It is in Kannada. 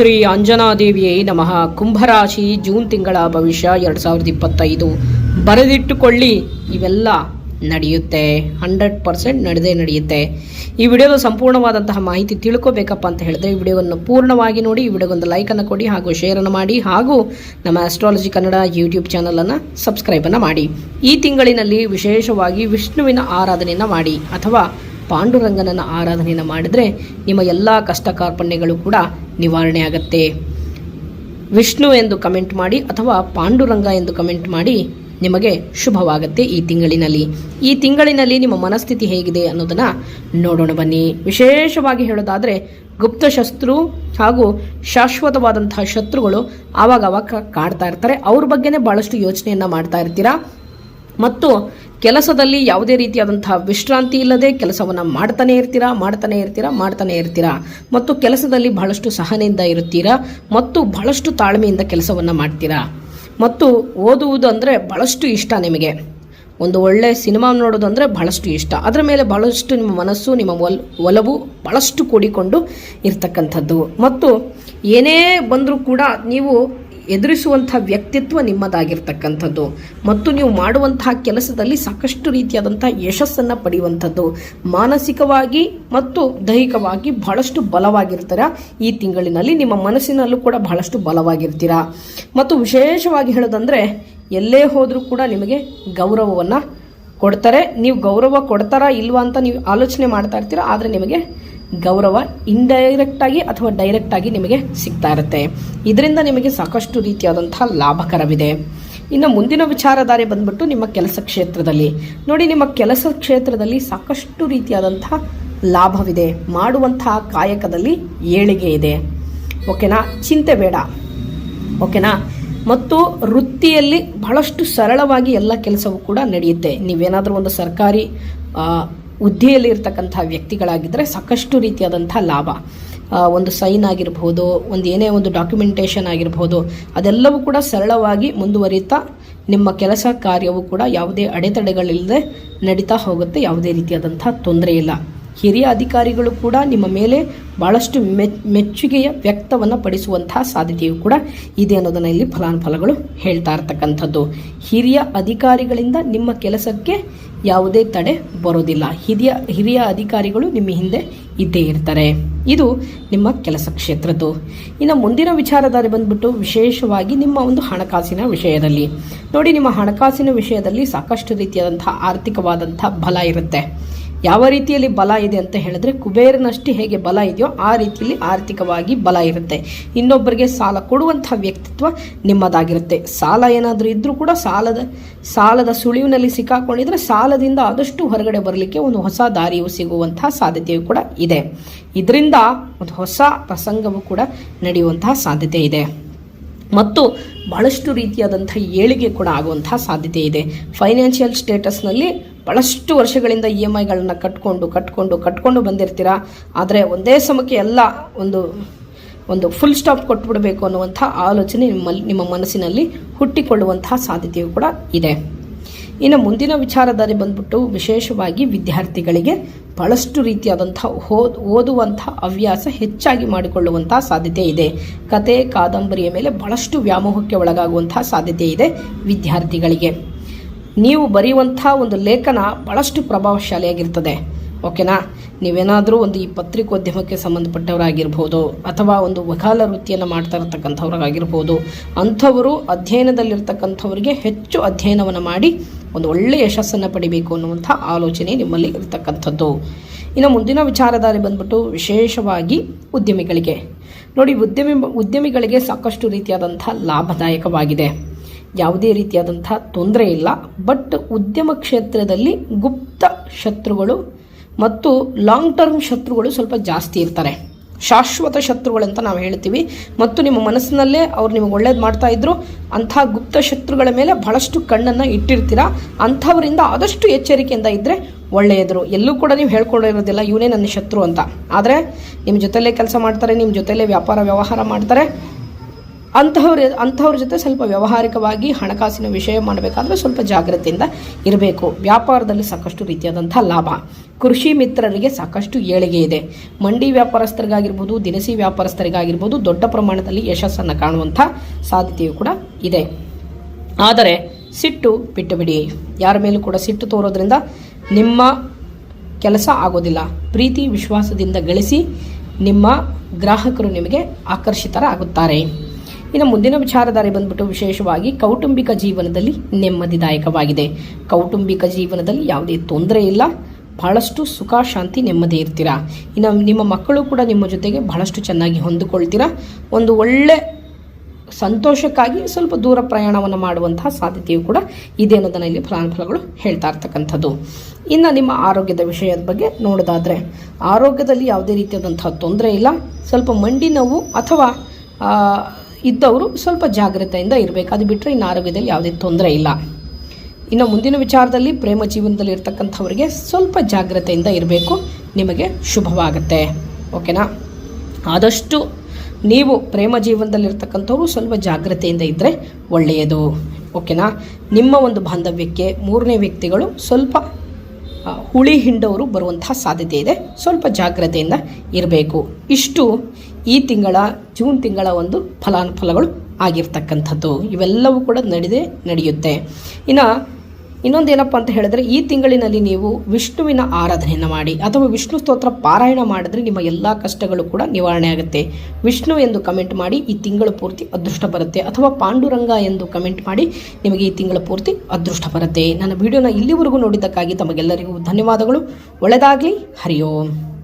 ಶ್ರೀ ಅಂಜನಾದೇವಿಯೇ ನಮಃ. ಕುಂಭರಾಶಿ ಜೂನ್ ತಿಂಗಳ ಭವಿಷ್ಯ ಎರಡು ಸಾವಿರದ ಇಪ್ಪತ್ತೈದು. ಬರೆದಿಟ್ಟುಕೊಳ್ಳಿ, ಇವೆಲ್ಲ ನಡೆಯುತ್ತೆ. ಹಂಡ್ರೆಡ್ ಪರ್ಸೆಂಟ್ ನಡೆದೇ ನಡೆಯುತ್ತೆ. ಈ ವಿಡಿಯೋದ ಸಂಪೂರ್ಣವಾದಂತಹ ಮಾಹಿತಿ ತಿಳ್ಕೋಬೇಕಪ್ಪ ಅಂತ ಹೇಳಿದ್ರೆ, ಈ ವಿಡಿಯೋವನ್ನು ಪೂರ್ಣವಾಗಿ ನೋಡಿ, ಈ ವಿಡಿಯೋಗೊಂದು ಲೈಕನ್ನು ಕೊಡಿ ಹಾಗೂ ಶೇರನ್ನು ಮಾಡಿ ಹಾಗೂ ನಮ್ಮ ಆಸ್ಟ್ರಾಲಜಿ ಕನ್ನಡ ಯೂಟ್ಯೂಬ್ ಚಾನಲನ್ನು ಸಬ್ಸ್ಕ್ರೈಬನ್ನು ಮಾಡಿ. ಈ ತಿಂಗಳಿನಲ್ಲಿ ವಿಶೇಷವಾಗಿ ವಿಷ್ಣುವಿನ ಆರಾಧನೆಯನ್ನು ಮಾಡಿ ಅಥವಾ ಪಾಂಡುರಂಗನನ್ನ ಆರಾಧನೆಯನ್ನು ಮಾಡಿದರೆ ನಿಮ್ಮ ಎಲ್ಲ ಕಷ್ಟ ಕಾರ್ಪಣ್ಯಗಳು ಕೂಡ ನಿವಾರಣೆ ಆಗತ್ತೆ. ವಿಷ್ಣು ಎಂದು ಕಮೆಂಟ್ ಮಾಡಿ ಅಥವಾ ಪಾಂಡುರಂಗ ಎಂದು ಕಮೆಂಟ್ ಮಾಡಿ ನಿಮಗೆ ಶುಭವಾಗುತ್ತೆ ಈ ತಿಂಗಳಿನಲ್ಲಿ. ಈ ತಿಂಗಳಿನಲ್ಲಿ ನಿಮ್ಮ ಮನಸ್ಥಿತಿ ಹೇಗಿದೆ ಅನ್ನೋದನ್ನು ನೋಡೋಣ ಬನ್ನಿ. ವಿಶೇಷವಾಗಿ ಹೇಳೋದಾದರೆ ಗುಪ್ತಶಸ್ತ್ರು ಹಾಗೂ ಶಾಶ್ವತವಾದಂತಹ ಶತ್ರುಗಳು ಆವಾಗ ಅವಾಗ ಕಾಡ್ತಾ ಇರ್ತಾರೆ. ಅವ್ರ ಬಗ್ಗೆನೇ ಭಾಳಷ್ಟು ಯೋಚನೆಯನ್ನು ಮಾಡ್ತಾ ಇರ್ತೀರಾ? ಮತ್ತು ಕೆಲಸದಲ್ಲಿ ಯಾವುದೇ ರೀತಿಯಾದಂತಹ ವಿಶ್ರಾಂತಿ ಇಲ್ಲದೆ ಕೆಲಸವನ್ನು ಮಾಡ್ತಾನೆ ಇರ್ತೀರಾ ಮಾಡ್ತಾನೆ ಇರ್ತೀರಾ ಮಾಡ್ತಾನೆ ಇರ್ತೀರಾ? ಮತ್ತು ಕೆಲಸದಲ್ಲಿ ಬಹಳಷ್ಟು ಸಹನೆಯಿಂದ ಇರುತ್ತೀರಾ? ಮತ್ತು ಬಹಳಷ್ಟು ತಾಳ್ಮೆಯಿಂದ ಕೆಲಸವನ್ನು ಮಾಡ್ತೀರಾ? ಮತ್ತು ಓದುವುದು ಅಂದರೆ ಬಹಳಷ್ಟು ಇಷ್ಟ ನಿಮಗೆ. ಒಂದು ಒಳ್ಳೆ ಸಿನಿಮಾ ನೋಡೋದು ಅಂದರೆ ಬಹಳಷ್ಟು ಇಷ್ಟ. ಅದರ ಮೇಲೆ ಬಹಳಷ್ಟು ನಿಮ್ಮ ಮನಸ್ಸು, ನಿಮ್ಮ ಒಲ್, ಒಲವು ಬಹಳಷ್ಟು ಕೂಡಿಕೊಂಡು ಇರ್ತಕ್ಕಂಥದ್ದು. ಮತ್ತು ಏನೇ ಬಂದರೂ ಕೂಡ ನೀವು ಎದುರಿಸುವಂಥ ವ್ಯಕ್ತಿತ್ವ ನಿಮ್ಮದಾಗಿರ್ತಕ್ಕಂಥದ್ದು. ಮತ್ತು ನೀವು ಮಾಡುವಂತಹ ಕೆಲಸದಲ್ಲಿ ಸಾಕಷ್ಟು ರೀತಿಯಾದಂಥ ಯಶಸ್ಸನ್ನು ಪಡೆಯುವಂಥದ್ದು. ಮಾನಸಿಕವಾಗಿ ಮತ್ತು ದೈಹಿಕವಾಗಿ ಬಹಳಷ್ಟು ಬಲವಾಗಿರ್ತೀರ. ಈ ತಿಂಗಳಿನಲ್ಲಿ ನಿಮ್ಮ ಮನಸ್ಸಿನಲ್ಲೂ ಕೂಡ ಬಹಳಷ್ಟು ಬಲವಾಗಿರ್ತೀರ. ಮತ್ತು ವಿಶೇಷವಾಗಿ ಹೇಳೋದಂದರೆ, ಎಲ್ಲೇ ಹೋದರೂ ಕೂಡ ನಿಮಗೆ ಗೌರವವನ್ನು ಕೊಡ್ತಾರೆ. ನೀವು ಗೌರವ ಕೊಡ್ತಾರಾ ಇಲ್ವಾ ಅಂತ ನೀವು ಆಲೋಚನೆ ಮಾಡ್ತಾ ಇರ್ತೀರ, ಆದರೆ ನಿಮಗೆ ಗೌರವ ಇಂಡೈರೆಕ್ಟಾಗಿ ಅಥವಾ ಡೈರೆಕ್ಟಾಗಿ ನಿಮಗೆ ಸಿಗ್ತಾ ಇರುತ್ತೆ. ಇದರಿಂದ ನಿಮಗೆ ಸಾಕಷ್ಟು ರೀತಿಯಾದಂತಹ ಲಾಭಕರವಿದೆ. ಇನ್ನು ಮುಂದಿನ ವಿಚಾರಧಾರೆ ಬಂದ್ಬಿಟ್ಟು ನಿಮ್ಮ ಕೆಲಸ ಕ್ಷೇತ್ರದಲ್ಲಿ. ನೋಡಿ, ನಿಮ್ಮ ಕೆಲಸ ಕ್ಷೇತ್ರದಲ್ಲಿ ಸಾಕಷ್ಟು ರೀತಿಯಾದಂತಹ ಲಾಭವಿದೆ. ಮಾಡುವಂತಹ ಕಾಯಕದಲ್ಲಿ ಏಳಿಗೆ ಇದೆ. ಓಕೆನಾ? ಚಿಂತೆ ಬೇಡ. ಓಕೆನಾ? ಮತ್ತು ವೃತ್ತಿಯಲ್ಲಿ ಬಹಳಷ್ಟು ಸರಳವಾಗಿ ಎಲ್ಲ ಕೆಲಸವೂ ಕೂಡ ನಡೆಯುತ್ತೆ. ನೀವೇನಾದರೂ ಒಂದು ಸರ್ಕಾರಿ ಹುದ್ದೆಯಲ್ಲಿ ಇರ್ತಕ್ಕಂಥ ವ್ಯಕ್ತಿಗಳಾಗಿದ್ದರೆ ಸಾಕಷ್ಟು ರೀತಿಯಾದಂಥ ಲಾಭ. ಒಂದು ಸೈನ್ ಆಗಿರ್ಬೋದು, ಒಂದು ಏನೇ ಒಂದು ಡಾಕ್ಯುಮೆಂಟೇಷನ್ ಆಗಿರ್ಬೋದು, ಅದೆಲ್ಲವೂ ಕೂಡ ಸರಳವಾಗಿ ಮುಂದುವರಿತಾ ನಿಮ್ಮ ಕೆಲಸ ಕಾರ್ಯವೂ ಕೂಡ ಯಾವುದೇ ಅಡೆತಡೆಗಳಿಲ್ಲದೆ ನಡೀತಾ ಹೋಗುತ್ತೆ. ಯಾವುದೇ ರೀತಿಯಾದಂಥ ತೊಂದರೆ ಇಲ್ಲ. ಹಿರಿಯ ಅಧಿಕಾರಿಗಳು ಕೂಡ ನಿಮ್ಮ ಮೇಲೆ ಭಾಳಷ್ಟು ಮೆಚ್ ಮೆಚ್ಚುಗೆಯ ವ್ಯಕ್ತವನ್ನು ಪಡಿಸುವಂತಹ ಸಾಧ್ಯತೆಯು ಕೂಡ ಇದೆ ಅನ್ನೋದನ್ನು ಇಲ್ಲಿ ಫಲಾನುಫಲಗಳು ಹೇಳ್ತಾ ಇರ್ತಕ್ಕಂಥದ್ದು. ಹಿರಿಯ ಅಧಿಕಾರಿಗಳಿಂದ ನಿಮ್ಮ ಕೆಲಸಕ್ಕೆ ಯಾವುದೇ ತಡೆ ಬರೋದಿಲ್ಲ. ಹಿರಿಯ ಹಿರಿಯ ಅಧಿಕಾರಿಗಳು ನಿಮ್ಮ ಹಿಂದೆ ಇದ್ದೇ ಇರ್ತಾರೆ. ಇದು ನಿಮ್ಮ ಕೆಲಸ ಕ್ಷೇತ್ರದ್ದು. ಇನ್ನು ಮುಂದಿನ ವಿಚಾರಧಾರೆ ಬಂದ್ಬಿಟ್ಟು ವಿಶೇಷವಾಗಿ ನಿಮ್ಮ ಒಂದು ಹಣಕಾಸಿನ ವಿಷಯದಲ್ಲಿ. ನೋಡಿ, ನಿಮ್ಮ ಹಣಕಾಸಿನ ವಿಷಯದಲ್ಲಿ ಸಾಕಷ್ಟು ರೀತಿಯಾದಂಥ ಆರ್ಥಿಕವಾದಂಥ ಬಲ ಇರುತ್ತೆ. ಯಾವ ರೀತಿಯಲ್ಲಿ ಬಲ ಇದೆ ಅಂತ ಹೇಳಿದ್ರೆ ಕುಬೇರನಷ್ಟು ಹೇಗೆ ಬಲ ಇದೆಯೋ ಆ ರೀತಿಯಲ್ಲಿ ಆರ್ಥಿಕವಾಗಿ ಬಲ ಇರುತ್ತೆ. ಇನ್ನೊಬ್ಬರಿಗೆ ಸಾಲ ಕೊಡುವಂತಹ ವ್ಯಕ್ತಿತ್ವ ನಿಮ್ಮದಾಗಿರುತ್ತೆ. ಸಾಲ ಏನಾದರೂ ಇದ್ದರೂ ಕೂಡ ಸಾಲದ ಸಾಲದ ಸುಳಿವಿನಲ್ಲಿ ಸಿಕ್ಕಾಕೊಂಡಿದ್ರೆ ಸಾಲದಿಂದ ಆದಷ್ಟು ಹೊರಗಡೆ ಬರಲಿಕ್ಕೆ ಒಂದು ಹೊಸ ದಾರಿಯು ಸಿಗುವಂತಹ ಸಾಧ್ಯತೆಯು ಕೂಡ ಇದೆ. ಇದರಿಂದ ಒಂದು ಹೊಸ ಪ್ರಸಂಗವು ಕೂಡ ನಡೆಯುವಂತಹ ಸಾಧ್ಯತೆ ಇದೆ. ಮತ್ತು ಬಹಳಷ್ಟು ರೀತಿಯಾದಂಥ ಏಳಿಗೆ ಕೂಡ ಆಗುವಂಥ ಸಾಧ್ಯತೆ ಇದೆ. ಫೈನಾನ್ಷಿಯಲ್ ಸ್ಟೇಟಸ್ನಲ್ಲಿ ಬಹಳಷ್ಟು ವರ್ಷಗಳಿಂದ ಇ ಎಂ ಐಗಳನ್ನು ಕಟ್ಕೊಂಡು ಕಟ್ಕೊಂಡು ಕಟ್ಕೊಂಡು ಬಂದಿರ್ತೀರಾ? ಆದರೆ ಒಂದೇ ಸಮಕ್ಕೆ ಎಲ್ಲ ಒಂದು ಒಂದು ಫುಲ್ ಸ್ಟಾಪ್ ಕೊಟ್ಬಿಡಬೇಕು ಅನ್ನುವಂಥ ಆಲೋಚನೆ ನಿಮ್ಮಲ್ಲಿ, ನಿಮ್ಮ ಮನಸ್ಸಿನಲ್ಲಿ ಹುಟ್ಟಿಕೊಳ್ಳುವಂತಹ ಸಾಧ್ಯತೆಯು ಕೂಡ ಇದೆ. ಇನ್ನು ಮುಂದಿನ ವಿಚಾರಧಾರೆ ಬಂದ್ಬಿಟ್ಟು ವಿಶೇಷವಾಗಿ ವಿದ್ಯಾರ್ಥಿಗಳಿಗೆ ಬಹಳಷ್ಟು ರೀತಿಯಾದಂಥ ಓದ್ ಓದುವಂಥ ಹವ್ಯಾಸ ಹೆಚ್ಚಾಗಿ ಮಾಡಿಕೊಳ್ಳುವಂಥ ಸಾಧ್ಯತೆ ಇದೆ. ಕತೆ, ಕಾದಂಬರಿಯ ಮೇಲೆ ಬಹಳಷ್ಟು ವ್ಯಾಮೋಹಕ್ಕೆ ಒಳಗಾಗುವಂಥ ಸಾಧ್ಯತೆ ಇದೆ ವಿದ್ಯಾರ್ಥಿಗಳಿಗೆ. ನೀವು ಬರೆಯುವಂಥ ಒಂದು ಲೇಖನ ಬಹಳಷ್ಟು ಪ್ರಭಾವಶಾಲಿಯಾಗಿರ್ತದೆ. ಓಕೆನಾ? ನೀವೇನಾದರೂ ಒಂದು ಈ ಪತ್ರಿಕೋದ್ಯಮಕ್ಕೆ ಸಂಬಂಧಪಟ್ಟವರಾಗಿರ್ಬೋದು ಅಥವಾ ಒಂದು ವಕಾಲ ವೃತ್ತಿಯನ್ನು ಮಾಡ್ತಾ ಇರತಕ್ಕಂಥವ್ರಾಗಿರ್ಬೋದು, ಅಂಥವರು ಅಧ್ಯಯನದಲ್ಲಿರ್ತಕ್ಕಂಥವರಿಗೆ ಹೆಚ್ಚು ಅಧ್ಯಯನವನ್ನು ಮಾಡಿ ಒಂದು ಒಳ್ಳೆಯ ಯಶಸ್ಸನ್ನು ಪಡಿಬೇಕು ಅನ್ನುವಂಥ ಆಲೋಚನೆ ನಿಮ್ಮಲ್ಲಿ ಇರತಕ್ಕಂಥದ್ದು. ಇನ್ನು ಮುಂದಿನ ವಿಚಾರಧಾರೆ ಬಂದ್ಬಿಟ್ಟು ವಿಶೇಷವಾಗಿ ಉದ್ಯಮಿಗಳಿಗೆ. ನೋಡಿ, ಉದ್ಯಮಿ, ಉದ್ಯಮಿಗಳಿಗೆ ಸಾಕಷ್ಟು ರೀತಿಯಾದಂಥ ಲಾಭದಾಯಕವಾಗಿದೆ. ಯಾವುದೇ ರೀತಿಯಾದಂಥ ತೊಂದರೆ ಇಲ್ಲ, ಬಟ್ ಉದ್ಯಮ ಕ್ಷೇತ್ರದಲ್ಲಿ ಗುಪ್ತ ಶತ್ರುಗಳು ಮತ್ತು ಲಾಂಗ್ ಟರ್ಮ್ ಶತ್ರುಗಳು ಸ್ವಲ್ಪ ಜಾಸ್ತಿ ಇರ್ತಾರೆ. ಶಾಶ್ವತ ಶತ್ರುಗಳಂತ ನಾವು ಹೇಳ್ತೀವಿ. ಮತ್ತು ನಿಮ್ಮ ಮನಸ್ಸಿನಲ್ಲೇ ಅವ್ರು ನಿಮಗೆ ಒಳ್ಳೇದು ಮಾಡ್ತಾ ಇದ್ರು, ಅಂಥ ಗುಪ್ತ ಶತ್ರುಗಳ ಮೇಲೆ ಬಹಳಷ್ಟು ಕಣ್ಣನ್ನು ಇಟ್ಟಿರ್ತೀರ? ಅಂಥವರಿಂದ ಆದಷ್ಟು ಎಚ್ಚರಿಕೆಯಿಂದ ಇದ್ದರೆ ಒಳ್ಳೆಯದರು. ಎಲ್ಲೂ ಕೂಡ ನೀವು ಹೇಳ್ಕೊಂಡಿರೋದಿಲ್ಲ, ಇವನೇ ನನ್ನ ಶತ್ರು ಅಂತ. ಆದರೆ, ನಿಮ್ಮ ಜೊತೆಲೇ ಕೆಲಸ ಮಾಡ್ತಾರೆ, ನಿಮ್ಮ ಜೊತೆಲೇ ವ್ಯಾಪಾರ ವ್ಯವಹಾರ ಮಾಡ್ತಾರೆ. ಅಂಥವ್ರ ಅಂಥವ್ರ ಜೊತೆ ಸ್ವಲ್ಪ ವ್ಯಾವಹಾರಿಕವಾಗಿ ಹಣಕಾಸಿನ ವಿಷಯ ಮಾಡಬೇಕಾದ್ರೆ ಸ್ವಲ್ಪ ಜಾಗ್ರತೆಯಿಂದ ಇರಬೇಕು. ವ್ಯಾಪಾರದಲ್ಲಿ ಸಾಕಷ್ಟು ರೀತಿಯಾದಂಥ ಲಾಭ. ಕೃಷಿ ಮಿತ್ರರಿಗೆ ಸಾಕಷ್ಟು ಏಳಿಗೆ ಇದೆ. ಮಂಡಿ ವ್ಯಾಪಾರಸ್ಥರಿಗಾಗಿರ್ಬೋದು, ದಿನಸಿ ವ್ಯಾಪಾರಸ್ಥರಿಗಾಗಿರ್ಬೋದು, ದೊಡ್ಡ ಪ್ರಮಾಣದಲ್ಲಿ ಯಶಸ್ಸನ್ನು ಕಾಣುವಂಥ ಸಾಧ್ಯತೆಯು ಕೂಡ ಇದೆ. ಆದರೆ ಸಿಟ್ಟು ಬಿಟ್ಟು ಬಿಡಿ. ಯಾರ ಮೇಲೂ ಕೂಡ ಸಿಟ್ಟು ತೋರೋದ್ರಿಂದ ನಿಮ್ಮ ಕೆಲಸ ಆಗೋದಿಲ್ಲ. ಪ್ರೀತಿ, ವಿಶ್ವಾಸದಿಂದ ಗಳಿಸಿ ನಿಮ್ಮ ಗ್ರಾಹಕರು ನಿಮಗೆ ಆಕರ್ಷಿತರಾಗುತ್ತಾರೆ. ಇನ್ನು ಮುಂದಿನ ವಿಚಾರಧಾರೆ ಬಂದ್ಬಿಟ್ಟು ವಿಶೇಷವಾಗಿ ಕೌಟುಂಬಿಕ ಜೀವನದಲ್ಲಿ ನೆಮ್ಮದಿದಾಯಕವಾಗಿದೆ. ಕೌಟುಂಬಿಕ ಜೀವನದಲ್ಲಿ ಯಾವುದೇ ತೊಂದರೆ ಇಲ್ಲ. ಬಹಳಷ್ಟು ಸುಖ, ಶಾಂತಿ, ನೆಮ್ಮದಿ ಇರ್ತೀರಾ? ಇನ್ನು ನಿಮ್ಮ ಮಕ್ಕಳು ಕೂಡ ನಿಮ್ಮ ಜೊತೆಗೆ ಬಹಳಷ್ಟು ಚೆನ್ನಾಗಿ ಹೊಂದಿಕೊಳ್ತೀರಾ? ಒಂದು ಒಳ್ಳೆ ಸಂತೋಷಕ್ಕಾಗಿ ಸ್ವಲ್ಪ ದೂರ ಪ್ರಯಾಣವನ್ನು ಮಾಡುವಂತಹ ಸಾಧ್ಯತೆಯು ಕೂಡ ಇದೆ ಅನ್ನೋದನ್ನು ಇಲ್ಲಿ ಫಲಾನುಫಲಗಳು ಹೇಳ್ತಾ ಇರ್ತಕ್ಕಂಥದ್ದು. ಇನ್ನು ನಿಮ್ಮ ಆರೋಗ್ಯದ ವಿಷಯದ ಬಗ್ಗೆ ನೋಡೋದಾದರೆ, ಆರೋಗ್ಯದಲ್ಲಿ ಯಾವುದೇ ರೀತಿಯಾದಂತಹ ತೊಂದರೆ ಇಲ್ಲ. ಸ್ವಲ್ಪ ಮಂಡಿ ನೋವು ಅಥವಾ ಇದ್ದವರು ಸ್ವಲ್ಪ ಜಾಗ್ರತೆಯಿಂದ ಇರಬೇಕು. ಅದು ಬಿಟ್ಟರೆ ಇನ್ನು ಆರೋಗ್ಯದಲ್ಲಿ ಯಾವುದೇ ತೊಂದರೆ ಇಲ್ಲ. ಇನ್ನು ಮುಂದಿನ ವಿಚಾರದಲ್ಲಿ ಪ್ರೇಮ ಜೀವನದಲ್ಲಿ ಇರ್ತಕ್ಕಂಥವರಿಗೆ ಸ್ವಲ್ಪ ಜಾಗ್ರತೆಯಿಂದ ಇರಬೇಕು. ನಿಮಗೆ ಶುಭವಾಗುತ್ತೆ. ಓಕೆನಾ? ಆದಷ್ಟು ನೀವು ಪ್ರೇಮ ಜೀವನದಲ್ಲಿರ್ತಕ್ಕಂಥವ್ರು ಸ್ವಲ್ಪ ಜಾಗ್ರತೆಯಿಂದ ಇದ್ದರೆ ಒಳ್ಳೆಯದು. ಓಕೆನಾ? ನಿಮ್ಮ ಒಂದು ಬಾಂಧವ್ಯಕ್ಕೆ ಮೂರನೇ ವ್ಯಕ್ತಿಗಳು ಸ್ವಲ್ಪ ಹುಳಿ ಹಿಂಡವರು ಬರುವಂತಹ ಸಾಧ್ಯತೆ ಇದೆ. ಸ್ವಲ್ಪ ಜಾಗ್ರತೆಯಿಂದ ಇರಬೇಕು. ಇಷ್ಟು ಈ ತಿಂಗಳ, ಜೂನ್ ತಿಂಗಳ ಒಂದು ಫಲಾನುಫಲಗಳು ಆಗಿರ್ತಕ್ಕಂಥದ್ದು. ಇವೆಲ್ಲವೂ ಕೂಡ ನಡೆದೇ ನಡೆಯುತ್ತೆ. ಇನ್ನು, ಇನ್ನೊಂದೇನಪ್ಪ ಅಂತ ಹೇಳಿದ್ರೆ, ಈ ತಿಂಗಳಿನಲ್ಲಿ ನೀವು ವಿಷ್ಣುವಿನ ಆರಾಧನೆಯನ್ನು ಮಾಡಿ, ಅಥವಾ ವಿಷ್ಣು ಸ್ತೋತ್ರ ಪಾರಾಯಣ ಮಾಡಿದ್ರೆ ನಿಮ್ಮ ಎಲ್ಲ ಕಷ್ಟಗಳು ಕೂಡ ನಿವಾರಣೆ ಆಗುತ್ತೆ. ವಿಷ್ಣು ಎಂದು ಕಮೆಂಟ್ ಮಾಡಿ, ಈ ತಿಂಗಳು ಪೂರ್ತಿ ಅದೃಷ್ಟ ಬರುತ್ತೆ. ಅಥವಾ ಪಾಂಡುರಂಗ ಎಂದು ಕಮೆಂಟ್ ಮಾಡಿ, ನಿಮಗೆ ಈ ತಿಂಗಳ ಪೂರ್ತಿ ಅದೃಷ್ಟ ಬರುತ್ತೆ. ನನ್ನ ವಿಡಿಯೋನ ಇಲ್ಲಿವರೆಗೂ ನೋಡಿದ್ದಕ್ಕಾಗಿ ತಮಗೆಲ್ಲರಿಗೂ ಧನ್ಯವಾದಗಳು. ಒಳ್ಳೆಯದಾಗಲಿ. ಹರಿ ಓಂ